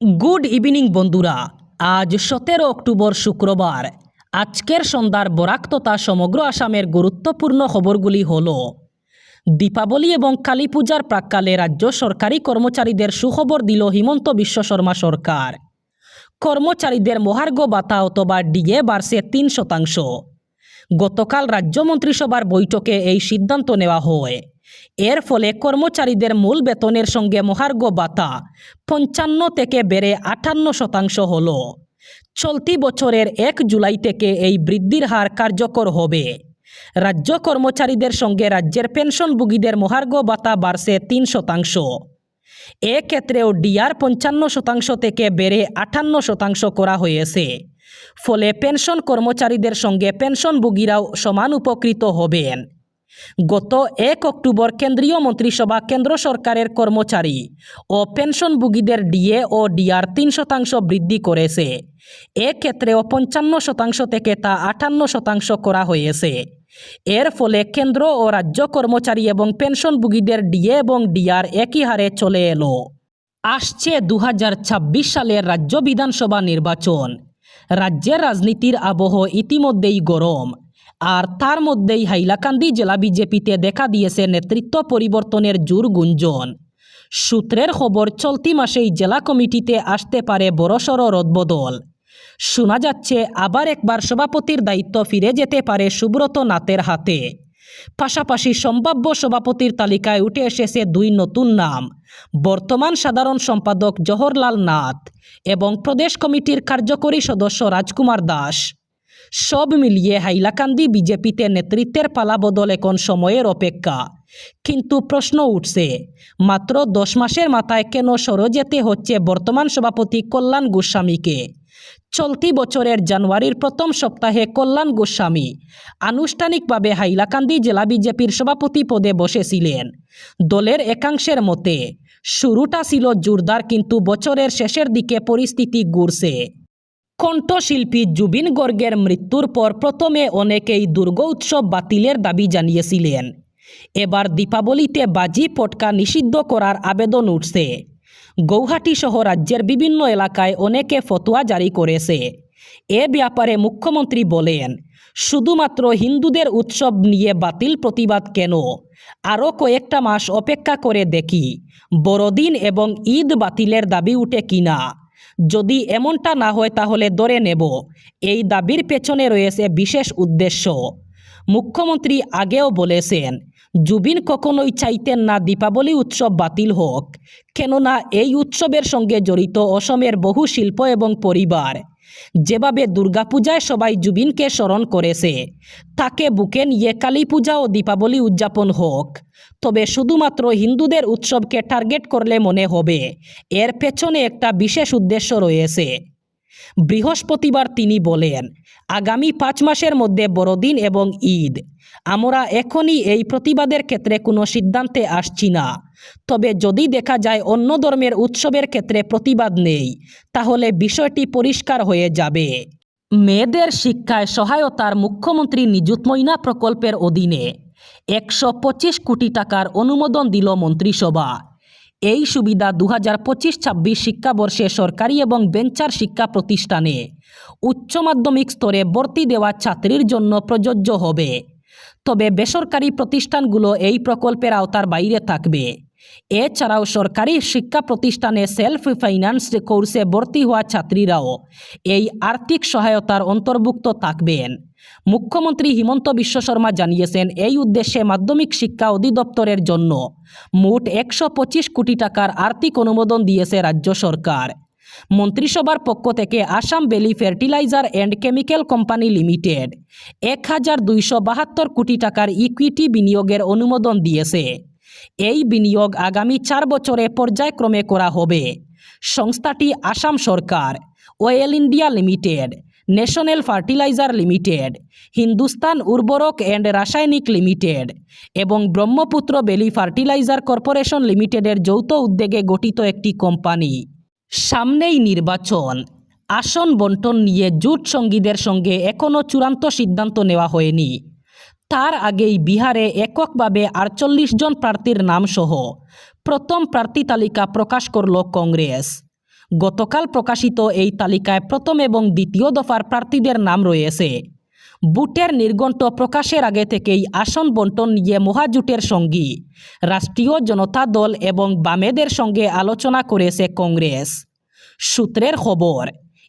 Good evening বন্ধুরা। আজ সতেরো অক্টোবর শুক্রবার। আজকের সন্ধ্যার বরাক তথা সমগ্র আসামের গুরুত্বপূর্ণ খবরগুলি হল, দীপাবলি এবং কালী পূজার প্রাককালে রাজ্য সরকারি কর্মচারীদের সুখবর দিল হিমন্ত বিশ্ব শর্মা সরকার। কর্মচারীদের মহার্ঘ ভাতা অথবা ডিএ বাড়ছে তিন শতাংশ। গতকাল রাজ্য মন্ত্রিসভার বৈঠকে এই সিদ্ধান্ত নেওয়া হয়। এর ফলে কর্মচারীদের মূল বেতনের সঙ্গে মহার্ঘ ভাতা পঞ্চান্ন থেকে বেড়ে আটান্ন শতাংশ হল। চলতি বছরের এক জুলাই থেকে এই বৃদ্ধির হার কার্যকর হবে। রাজ্য কর্মচারীদের সঙ্গে রাজ্যের পেনশনভোগীদের মহার্ঘ ভাতা বাড়ছে তিন শতাংশ। এক্ষেত্রেও ডিআর পঞ্চান্ন শতাংশ থেকে বেড়ে আটান্ন শতাংশ করা হয়েছে। ফলে পেনশন কর্মচারীদের সঙ্গে পেনশনভোগীরাও সমান উপকৃত হবেন। গত এক অক্টোবর কেন্দ্রীয় মন্ত্রিসভা কেন্দ্র সরকারের কর্মচারী ও পেনশনভোগীদের ডিএ ও ডিআর তিন শতাংশ বৃদ্ধি করেছে। এক্ষেত্রেও পঞ্চান্ন শতাংশ থেকে তা আটান্ন শতাংশ করা হয়েছে। এর ফলে কেন্দ্র ও রাজ্য কর্মচারী এবং পেনশনভোগীদের ডিএ এবং ডিআর একই হারে চলে এলো। আসছে দু হাজার ছাব্বিশ সালের রাজ্য বিধানসভা নির্বাচন। রাজ্যের রাজনীতির আবহ ইতিমধ্যেই গরম। আর তার মধ্যেই হাইলাকান্দি জেলা বিজেপিতে দেখা দিয়েছে নেতৃত্ব পরিবর্তনের জোর গুঞ্জন। সূত্রের খবর, চলতি মাসেই জেলা কমিটিতে আসতে পারে বড়সড় রদবদল। শোনা যাচ্ছে, আবার একবার সভাপতির দায়িত্ব ফিরে যেতে পারে সুব্রত নাথের হাতে। পাশাপাশি সম্ভাব্য সভাপতির তালিকায় উঠে এসেছে দুই নতুন নাম, বর্তমান সাধারণ সম্পাদক জওহরলাল নাথ এবং প্রদেশ কমিটির কার্যকরী সদস্য রাজকুমার দাস। সব মিলিয়ে হাইলাকান্দি বিজেপিতে নেতৃত্বের পালাবদল এখন সময়ের অপেক্ষা। কিন্তু প্রশ্ন উঠছে, মাত্র দশ মাসের মাথায় কেন সরে যেতে হচ্ছে বর্তমান সভাপতি কল্যাণ গোস্বামীকে? চলতি বছরের জানুয়ারির প্রথম সপ্তাহে কল্যাণ গোস্বামী আনুষ্ঠানিকভাবে হাইলাকান্দি জেলা বিজেপির সভাপতি পদে বসেছিলেন। দলের একাংশের মতে, শুরুটা ছিল জোরদার কিন্তু বছরের শেষের দিকে পরিস্থিতি ঘুরছে কণ্ঠশিল্পী জুবিন গর্গের মৃত্যুর পর প্রথমে অনেকেই দুর্গ উৎসব বাতিলের দাবি জানিয়েছিলেন। এবার দীপাবলিতে বাজি পটকা নিষিদ্ধ করার আবেদন উঠছে। গৌহাটি সহ রাজ্যের বিভিন্ন এলাকায় অনেকে ফতোয়া জারি করেছে। এ ব্যাপারে মুখ্যমন্ত্রী বলেন, শুধুমাত্র হিন্দুদের উৎসব নিয়ে বাতিল প্রতিবাদ কেন? আরও কয়েকটা মাস অপেক্ষা করে দেখি, বড়দিন এবং ঈদ বাতিলের দাবি উঠে কিনা? যদি এমনটা না হয় তাহলে দরে নেব। এই দাবির পেছনে রয়েছে বিশেষ উদ্দেশ্য। মুখ্যমন্ত্রী আগেও বলেছেন, জুবিন কখনোই চাইতেন না দীপাবলি উৎসব বাতিল হোক, কেননা এই উৎসবের সঙ্গে জড়িত অসমের বহু শিল্প এবং পরিবার যেভাবে দুর্গাপূজায় সবাই জুবিনকে স্মরণ করেছে, তাকে বুকে নিয়ে কালী পূজা ও দীপাবলি উদযাপন হোক। তবে শুধুমাত্র হিন্দুদের উৎসবকে টার্গেট করলে মনে হবে, এর পেছনে একটা বিশেষ উদ্দেশ্য রয়েছে। বৃহস্পতিবার তিনি বলেন, আগামী পাঁচ মাসের মধ্যে বড়দিন এবং ঈদ। আমরা এখনই এই প্রতিবাদের ক্ষেত্রে কোনো সিদ্ধান্তে আসছি না। তবে যদি দেখা যায় অন্য ধর্মের উৎসবের ক্ষেত্রে প্রতিবাদ নেই, তাহলে বিষয়টি পরিষ্কার হয়ে যাবে। মেয়েদের শিক্ষায় সহায়তার মুখ্যমন্ত্রী নিযুত ময়না প্রকল্পের অধীনে একশো পঁচিশ কোটি টাকার অনুমোদন দিল মন্ত্রিসভা। এই সুবিধা দু হাজার পঁচিশ ছাব্বিশ শিক্ষাবর্ষে সরকারি এবং বেঞ্চার শিক্ষা প্রতিষ্ঠানে উচ্চ মাধ্যমিক স্তরে ভর্তি দেওয়া ছাত্রীর জন্য প্রযোজ্য হবে। তবে বেসরকারি প্রতিষ্ঠানগুলো এই প্রকল্পের আওতার বাইরে থাকবে। এছাড়াও সরকারি শিক্ষা প্রতিষ্ঠানে সেলফ ফাইন্যান্স কোর্সে ভর্তি হওয়া ছাত্রীরাও এই আর্থিক সহায়তার অন্তর্ভুক্ত থাকবেন। মুখ্যমন্ত্রী হিমন্ত বিশ্ব শর্মা জানিয়েছেন, এই উদ্দেশ্যে মাধ্যমিক শিক্ষা অধিদপ্তরের জন্য মোট একশো পঁচিশ কোটি টাকার আর্থিক অনুমোদন দিয়েছে রাজ্য সরকার। মন্ত্রিসভার পক্ষ থেকে Assam valley fertiliser and chemical company limited এক হাজার দুইশো বাহাত্তর কোটি টাকার ইকুইটি বিনিয়োগের অনুমোদন দিয়েছে। এই বিনিয়োগ আগামী চার বছরে পর্যায়ক্রমে করা হবে। সংস্থাটি আসাম সরকার, oil India limited, national fertiliser limited, Hindustan Urvarak and রাসায়নিক লিমিটেড এবং ব্রহ্মপুত্র বেলি ফার্টিলাইজার কর্পোরেশন লিমিটেডের যৌথ উদ্যোগে গঠিত একটি কোম্পানি। সামনেই নির্বাচন। আসন বন্টন নিয়ে জোট সঙ্গীদের সঙ্গে এখনও চূড়ান্ত সিদ্ধান্ত নেওয়া হয়নি। তার আগেই বিহারে এককভাবে আটচল্লিশ জন প্রার্থীর নামসহ প্রথম প্রার্থী তালিকা প্রকাশ করল কংগ্রেস। গতকাল প্রকাশিত এই তালিকায় প্রথম এবং দ্বিতীয় দফার প্রার্থীদের নাম রয়েছে। বুটের নির্ঘণ্ট প্রকাশের আগে থেকেই আসন বন্টন নিয়ে মহাজুটের সঙ্গী, রাষ্ট্রীয় জনতা দল এবং বামেদের সঙ্গে আলোচনা করেছে কংগ্রেস। সূত্রের খবর,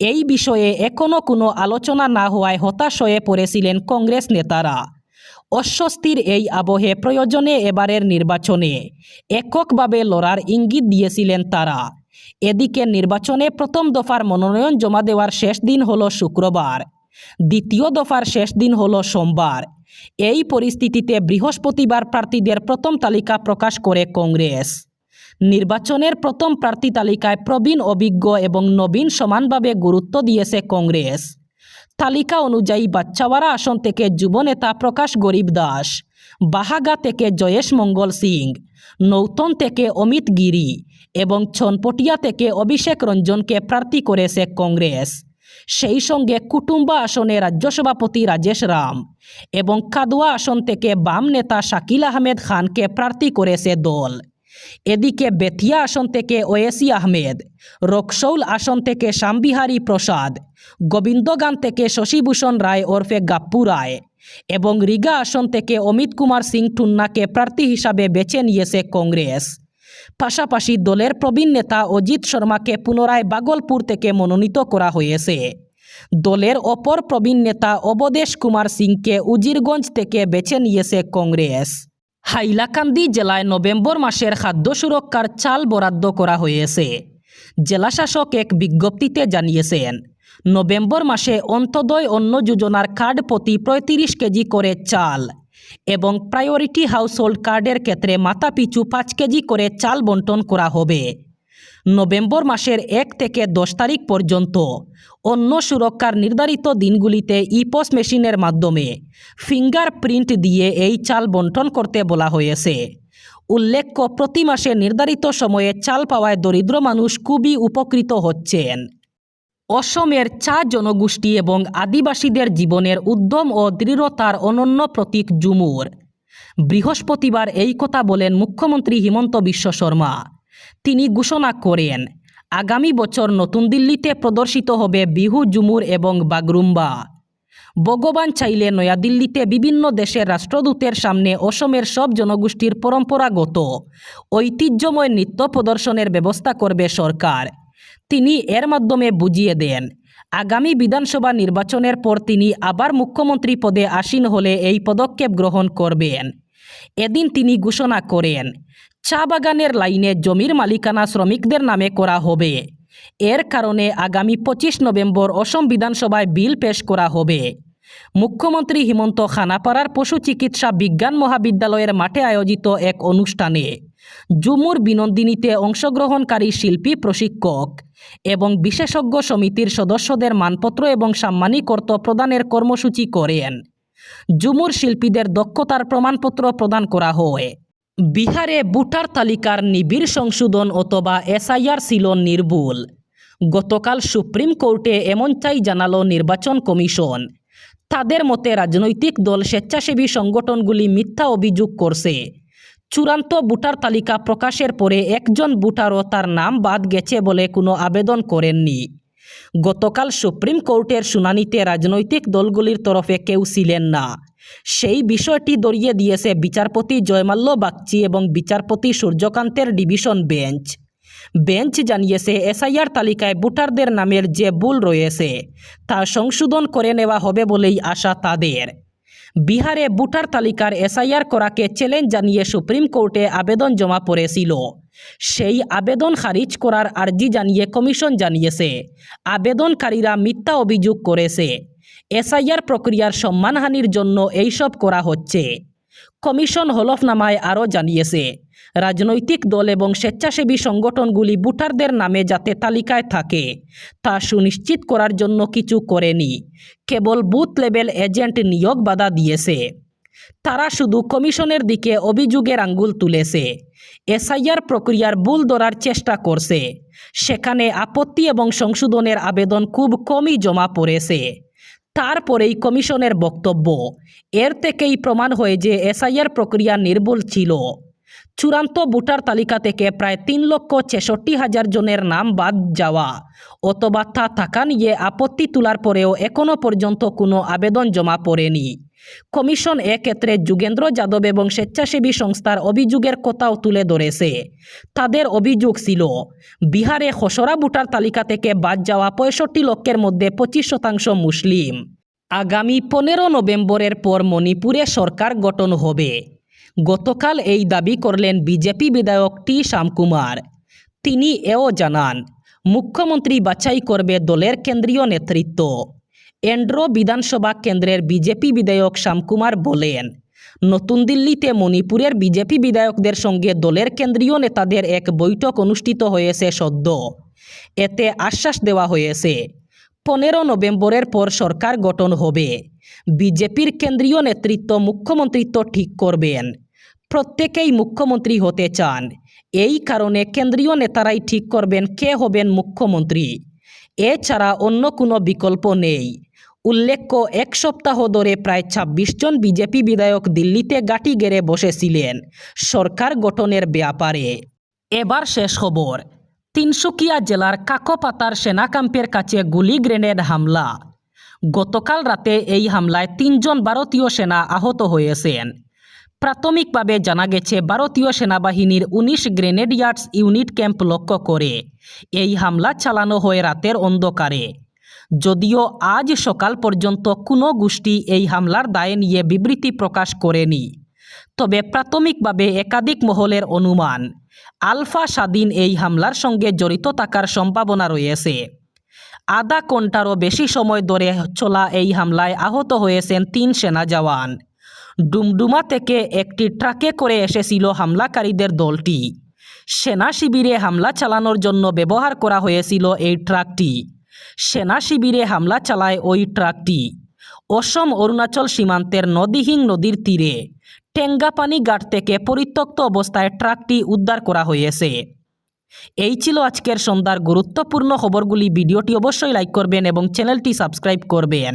এই বিষয়ে এখনও কোনো আলোচনা না হওয়ায় হতাশ হয়ে পড়েছিলেন কংগ্রেস নেতারা। অস্বস্তির এই আবহে প্রয়োজনে এবারের নির্বাচনে এককভাবে লড়ার ইঙ্গিত দিয়েছিলেন তারা। এদিকে নির্বাচনে প্রথম দফার মনোনয়ন জমা দেওয়ার শেষ দিন হল শুক্রবার, দ্বিতীয় দফার শেষ দিন হল সোমবার। এই পরিস্থিতিতে বৃহস্পতিবার প্রার্থীদের প্রথম তালিকা প্রকাশ করে কংগ্রেস। নির্বাচনের প্রথম প্রার্থী তালিকায় প্রবীণ অভিজ্ঞ এবং নবীন সমানভাবে গুরুত্ব দিয়েছে কংগ্রেস। তালিকা অনুযায়ী বাচ্চাওয়ারা আসন থেকে যুবনেতা প্রকাশ গরিব দাস, বাহাগা থেকে জয়েশ মঙ্গল সিং, নৌতন থেকে অমিত গিরি এবং ছনপটিয়া থেকে অভিষেক রঞ্জনকে প্রার্থী করেছে কংগ্রেস। সেই সঙ্গে কুটুম্বা আসনে রাজ্য সভাপতি রাজেশ রাম এবং কাদুয়া আসন থেকে বাম নেতা শাকিল আহমেদ খানকে প্রার্থী করেছে দল। এদিকে বেথিয়া আসন থেকে ওয়েসি আহমেদ রক্সৌল আসন থেকে শ্যামবিহারী প্রসাদ, গোবিন্দগান থেকে শশীভূষণ রায় ওরফে গাপ্পু রায় এবং রিগা আসন থেকে অমিত কুমার সিং টুন্নাকে প্রার্থী হিসাবে বেছে নিয়েছে কংগ্রেস। পাশাপাশি দলের প্রবীণ নেতা অজিত শর্মাকে পুনরায় বাগলপুর থেকে মনোনীত করা হয়েছে। দলের অপর প্রবীণ নেতা অবদেশ কুমার সিংকে উজিরগঞ্জ থেকে বেছে নিয়েছে কংগ্রেস। হাইলাকান্দি জেলায় নভেম্বর মাসের খাদ্য সুরক্ষার চাল বরাদ্দ করা হয়েছে। জেলাশাসক এক বিজ্ঞপ্তিতে জানিয়েছেন, নভেম্বর মাসে অন্তদয় অন্ন যোজনার কার্ড প্রতি পঁয়ত্রিশ কেজি করে চাল এবং প্রায়োরিটি হাউসহোল্ড কার্ডের ক্ষেত্রে মাথাপিছু পাঁচ কেজি করে চাল বন্টন করা হবে। নভেম্বর মাসের এক থেকে দশ তারিখ পর্যন্ত অন্য সুরক্ষার নির্ধারিত দিনগুলিতে ইপোস মেশিনের মাধ্যমে ফিঙ্গার প্রিন্ট দিয়ে এই চাল বন্টন করতে বলা হয়েছে। উল্লেখ্য, প্রতি মাসে নির্ধারিত সময়ে চাল পাওয়ায় দরিদ্র মানুষ খুবই উপকৃত হচ্ছেন। অসমের চা জনগোষ্ঠী এবং আদিবাসীদের জীবনের উদ্যম ও দৃঢ়তার অনন্য প্রতীক জুমুর বৃহস্পতিবার এই কথা বলেন মুখ্যমন্ত্রী হিমন্ত বিশ্ব শর্মা। তিনি ঘোষণা করেন আগামী বছর নতুন দিল্লিতে প্রদর্শিত হবে বিহু জুমুর এবং বাগরুম্বা। ভগবান চাইলে নয়াদিল্লিতে বিভিন্ন দেশের রাষ্ট্রদূতের সামনে অসমের সব জনগোষ্ঠীর পরম্পরাগত, ঐতিহ্যময় নৃত্য প্রদর্শনের ব্যবস্থা করবে সরকার। তিনি এর মাধ্যমে বুঝিয়ে দেন, আগামী বিধানসভা নির্বাচনের পর তিনি আবার মুখ্যমন্ত্রী পদে আসীন হলে এই পদক্ষেপ গ্রহণ করবেন। এদিন তিনি ঘোষণা করেন চা বাগানের লাইনে জমির মালিকানা শ্রমিকদের নামে করা হবে। এর কারণে আগামী পঁচিশ নভেম্বর অসম বিধানসভায় বিল পেশ করা হবে। মুখ্যমন্ত্রী হিমন্ত খানাপাড়ার পশু চিকিৎসা বিজ্ঞান মহাবিদ্যালয়ের মাঠে আয়োজিত এক অনুষ্ঠানে জুমুর বিনন্দিনীতে অংশগ্রহণকারী শিল্পী, প্রশিক্ষক এবং বিশেষজ্ঞ সমিতির সদস্যদের মানপত্র এবং সাম্মানিকর্ত প্রদানের কর্মসূচি করেন। জুমুর শিল্পীদের দক্ষতার প্রমাণপত্র প্রদান করা হয়। বিহারে ভোটার তালিকার নিবিড় সংশোধন অথবা এসআইআর ছিল নির্ভুল। গতকাল সুপ্রিম কোর্টে এমনটাই জানালো নির্বাচন কমিশন। তাদের মতে রাজনৈতিক দল স্বেচ্ছাসেবী সংগঠনগুলি মিথ্যা অভিযোগ করছে। চূড়ান্ত ভোটার তালিকা প্রকাশের পরে একজন ভোটারও তার নাম বাদ গেছে বলে কোনো আবেদন করেননি। গতকাল সুপ্রিম কোর্টের শুনানিতে রাজনৈতিক দলগুলির তরফে কেউ ছিলেন না। সেই বিষয়টি দড়িয়ে দিয়েছে বিচারপতি জয়মাল্য বাগচি এবং বিচারপতি সূর্যকান্তের ডিভিশন বেঞ্চ। বেঞ্চ জানিয়েছে, এসআইআর তালিকায় ভোটারদের নামের যে ভুল রয়েছে তা সংশোধন করে নেওয়া হবে বলেই আশা তাদের। বিহারে ভোটার তালিকার এসআইআর করাকে চ্যালেঞ্জ জানিয়ে সুপ্রিম কোর্টে আবেদন জমা পড়েছিল। সেই আবেদন খারিজ করার আর্জি জানিয়ে কমিশন জানিয়েছে। আবেদনকারীরা মিথ্যা অভিযোগ করেছে। এসআইআর প্রক্রিয়ার সম্মানহানির জন্য এইসব করা হচ্ছে। কমিশন হলফনামায় আরও জানিয়েছে, রাজনৈতিক দল এবং স্বেচ্ছাসেবী সংগঠনগুলি ভোটারদের নামে যাতে তালিকায় থাকে, তা সুনিশ্চিত করার জন্য কিছু করেনি। কেবল বুথ লেভেল এজেন্ট নিয়োগ বাধা দিয়েছে। তারা শুধু কমিশনের দিকে অভিযোগের আঙ্গুল তুলেছে। এসআইআর প্রক্রিয়ার ভুল ধরার চেষ্টা করছে। সেখানে আপত্তি এবং সংশোধনের আবেদন খুব কমই জমা পড়েছে। তারপরেই কমিশনের বক্তব্য, এর থেকেই প্রমাণ হয় যে এসআইআর প্রক্রিয়া নির্ভুল ছিল। চূড়ান্ত ভোটার তালিকা থেকে প্রায় তিন লক্ষ ছেষট্টি হাজার জনের নাম বাদ যাওয়া অথবা তা থাকা নিয়ে আপত্তি তোলার পরেও এখনও পর্যন্ত কোনো আবেদন জমা পড়েনি। কমিশন এক্ষেত্রে যুগেন্দ্র যাদব এবং স্বেচ্ছাসেবী সংস্থার অভিযোগের কথাও তুলে ধরেছে। তাদের অভিযোগ ছিল, বিহারে খসড়া ভোটার তালিকা থেকে বাদ যাওয়া পঁয়ষট্টি লক্ষের মধ্যে পঁচিশ শতাংশ মুসলিম। আগামী পনেরো নভেম্বরের পর মণিপুরে সরকার গঠন হবে। গতকাল এই দাবি করলেন বিজেপি বিধায়ক টি. শ্যামকুমার। তিনি এও জানান, মুখ্যমন্ত্রী বাছাই করবে দলের কেন্দ্রীয় নেতৃত্ব। এন্ড্রো বিধানসভা কেন্দ্রের বিজেপি বিধায়ক শ্যামকুমার বলেন, নতুন দিল্লিতে মণিপুরের বিজেপি বিধায়কদের সঙ্গে দলের কেন্দ্রীয় নেতাদের এক বৈঠক অনুষ্ঠিত হয়েছে সদ্য। এতে আশ্বাস দেওয়া হয়েছে, পনেরো নভেম্বরের পর সরকার গঠন হবে। বিজেপির কেন্দ্রীয় নেতৃত্ব মুখ্যমন্ত্রিত্ব ঠিক করবেন। প্রত্যেকেই মুখ্যমন্ত্রী হতে চান। এই কারণে কেন্দ্রীয় নেতারাই ঠিক করবেন কে হবেন মুখ্যমন্ত্রী। এছাড়া অন্য কোনো বিকল্প নেই। উল্লেখ্য, এক সপ্তাহ ধরে প্রায় ২৬ জন বিজেপি বিধায়ক দিল্লিতে গাটি গেড়ে বসেছিলেন সরকার গঠনের ব্যাপারে। এবার শেষ খবর। তিনসুকিয়া জেলার কাকোপাতার সেনা ক্যাম্পের কাছে গুলি গ্রেনেড হামলা। গতকাল রাতে এই হামলায় তিনজন ভারতীয় সেনা আহত হয়েছেন। প্রাথমিকভাবে জানা গেছে, ভারতীয় সেনাবাহিনীর উনিশ গ্রেনেড গ্রেনেডিয়ার্স ইউনিট ক্যাম্প লক্ষ্য করে এই হামলা চালানো হয় রাতের অন্ধকারে। যদিও আজ সকাল পর্যন্ত কোনো গোষ্ঠী এই হামলার দায় নিয়ে বিবৃতি প্রকাশ করেনি। তবে প্রাথমিকভাবে একাধিক মহলের অনুমান, আলফা স্বাধীন এই হামলার সঙ্গে জড়িত থাকার সম্ভাবনা রয়েছে। আধা ঘন্টারও বেশি সময় ধরে চলা এই হামলায় আহত হয়েছেন তিন সেনা জওয়ান। ডুমডুমা থেকে একটি ট্রাকে করে এসেছিল হামলাকারীদের দলটি। সেনা শিবিরে হামলা চালানোর জন্য ব্যবহার করা হয়েছিল এই ট্রাকটি। সেনা শিবিরে হামলা চালায় ওই ট্রাকটি। অসম, অরুণাচল সীমান্তের নদীহীন নদীর তীরে। টেঙ্গাপানি ঘাট থেকে পরিত্যক্ত অবস্থায় ট্রাকটি উদ্ধার করা হয়েছে। এই ছিল আজকের সন্ধ্যার গুরুত্বপূর্ণ খবরগুলি। ভিডিওটি অবশ্যই লাইক করবেন এবং চ্যানেলটি সাবস্ক্রাইব করবেন।